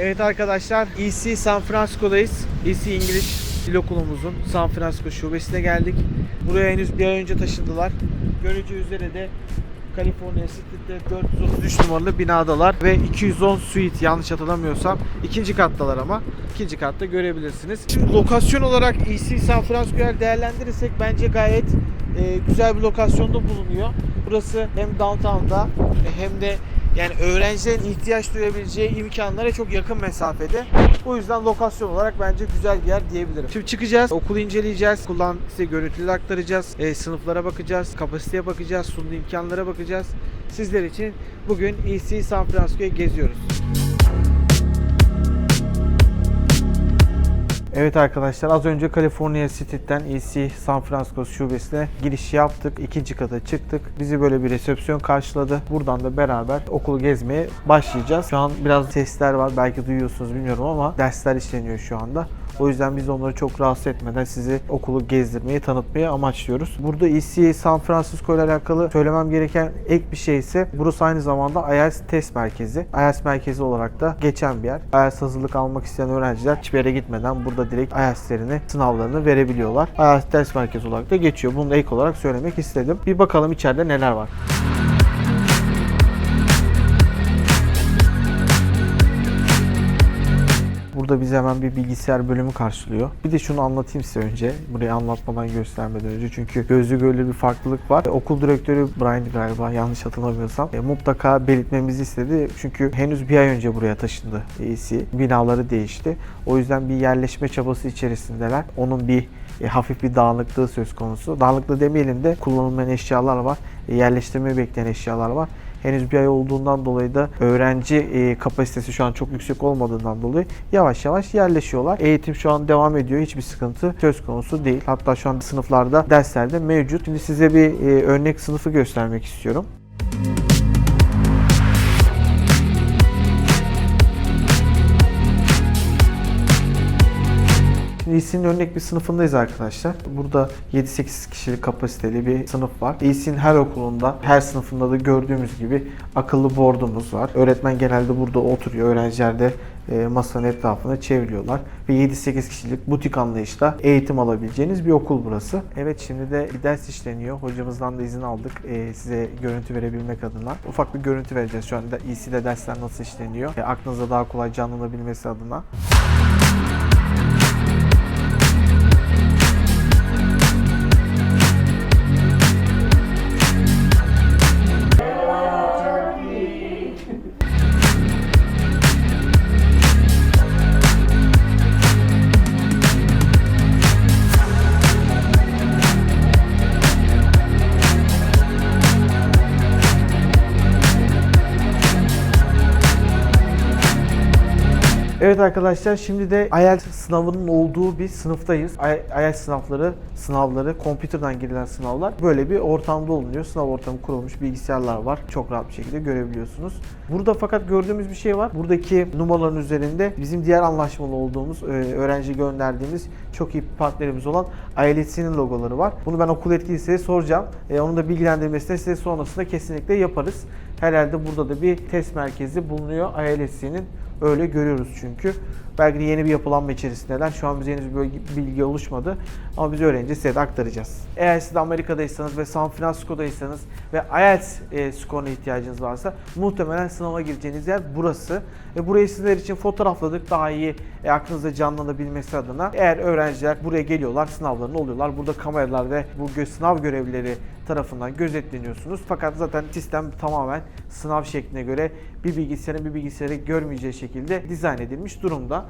Evet arkadaşlar, EC San Francisco'dayız. EC İngiliz Dil Okulumuzun San Francisco şubesine geldik. Buraya henüz bir ay önce taşındılar. Görücü üzere de California Street'te 433 numaralı binadalar ve 210 suite yanlış hatırlamıyorsam ikinci kattalar ama ikinci katta görebilirsiniz. Şimdi lokasyon olarak EC San Francisco'yu değerlendirirsek bence gayet e, güzel bir lokasyonda bulunuyor. Burası hem downtown'da e, hem de yani öğrencilerin ihtiyaç duyabileceği imkanlara çok yakın mesafede. O yüzden lokasyon olarak bence güzel bir yer diyebilirim. Şimdi çıkacağız, okulu inceleyeceğiz, okuldan size görüntüleri aktaracağız, e, sınıflara bakacağız, kapasiteye bakacağız, sunduğu imkanlara bakacağız. Sizler için bugün EC San Francisco'yu geziyoruz. Evet arkadaşlar az önce California Street'ten EC San Francisco şubesine giriş yaptık. İkinci kata çıktık. Bizi böyle bir resepsiyon karşıladı. Buradan da beraber okulu gezmeye başlayacağız. Şu an biraz sesler var belki duyuyorsunuz bilmiyorum ama dersler işleniyor şu anda. O yüzden biz onları çok rahatsız etmeden sizi okulu gezdirmeyi, tanıtmayı amaçlıyoruz. Burada EC San Francisco ile alakalı söylemem gereken ek bir şey ise burası aynı zamanda IELTS test merkezi. IELTS merkezi olarak da geçen bir yer. IELTS hazırlık almak isteyen öğrenciler hiçbir yere gitmeden burada direkt IELTS'lerini, sınavlarını verebiliyorlar. IELTS test merkezi olarak da geçiyor. Bunu ek olarak söylemek istedim. Bir bakalım içeride neler var. Burada bizi hemen bir bilgisayar bölümü karşılıyor. Bir de şunu anlatayım size önce. Burayı anlatmadan göstermeden önce. Çünkü gözü görülür bir farklılık var. Okul direktörü Brian galiba yanlış hatırlamıyorsam. E, mutlaka belirtmemizi istedi. Çünkü henüz bir ay önce buraya taşındı EC. Binaları değişti. O yüzden bir yerleşme çabası içerisindeler. Onun bir e, hafif bir dağınıklığı söz konusu. Dağınıklığı demeyelim de kullanılmayan eşyalar var. E, yerleştirmeyi bekleyen eşyalar var. Henüz bir ay olduğundan dolayı da öğrenci e, kapasitesi şu an çok yüksek olmadığından dolayı yavaş yavaş yerleşiyorlar. Eğitim şu an devam ediyor. Hiçbir sıkıntı söz konusu değil. Hatta şu an sınıflarda derslerde mevcut. Şimdi size bir e, örnek sınıfı göstermek istiyorum. EC'nin örnek bir sınıfındayız arkadaşlar. Burada 7-8 kişilik kapasiteli bir sınıf var. EC'nin her okulunda, her sınıfında da gördüğümüz gibi akıllı board'umuz var. Öğretmen genelde burada oturuyor. Öğrenciler de e, masanın etrafına çevriliyorlar. Ve 7-8 kişilik butik anlayışla eğitim alabileceğiniz bir okul burası. Evet şimdi de bir ders işleniyor. Hocamızdan da izin aldık e, size görüntü verebilmek adına. Ufak bir görüntü vereceğiz şu anda EC'de dersler nasıl işleniyor. E, aklınıza daha kolay canlanabilmesi adına. Evet arkadaşlar şimdi de IELTS sınavının olduğu bir sınıftayız. IELTS sınavları, sınavları, computer'dan girilen sınavlar böyle bir ortamda olunuyor. Sınav ortamı kurulmuş bilgisayarlar var. Çok rahat bir şekilde görebiliyorsunuz. Burada fakat gördüğümüz bir şey var. Buradaki numaraların üzerinde bizim diğer anlaşmalı olduğumuz, e, öğrenci gönderdiğimiz çok iyi partnerimiz olan IELTS'inin logoları var. Bunu ben okul yetkilisiye soracağım. E, onun da bilgilendirmesini size sonrasında kesinlikle yaparız. Herhalde burada da bir test merkezi bulunuyor IELTS'inin. Öyle görüyoruz çünkü. Belki de yeni bir yapılanma içerisindeler. Şu an bize henüz böyle bilgi oluşmadı. Ama biz öğrenince size de aktaracağız. Eğer siz Amerika'daysanız ve San Francisco'daysanız ve IELTS e, skoruna ihtiyacınız varsa muhtemelen sınava gireceğiniz yer burası. E, burayı sizler için fotoğrafladık daha iyi e, aklınızda canlanabilmesi adına. Eğer öğrenciler buraya geliyorlar, sınavlarını oluyorlar. Burada kameralar ve bu gö- sınav görevlileri tarafından gözetleniyorsunuz. Fakat zaten sistem tamamen sınav şekline göre bir bilgisayarın bir bilgisayarı görmeyeceği şekilde dizayn edilmiş durumda.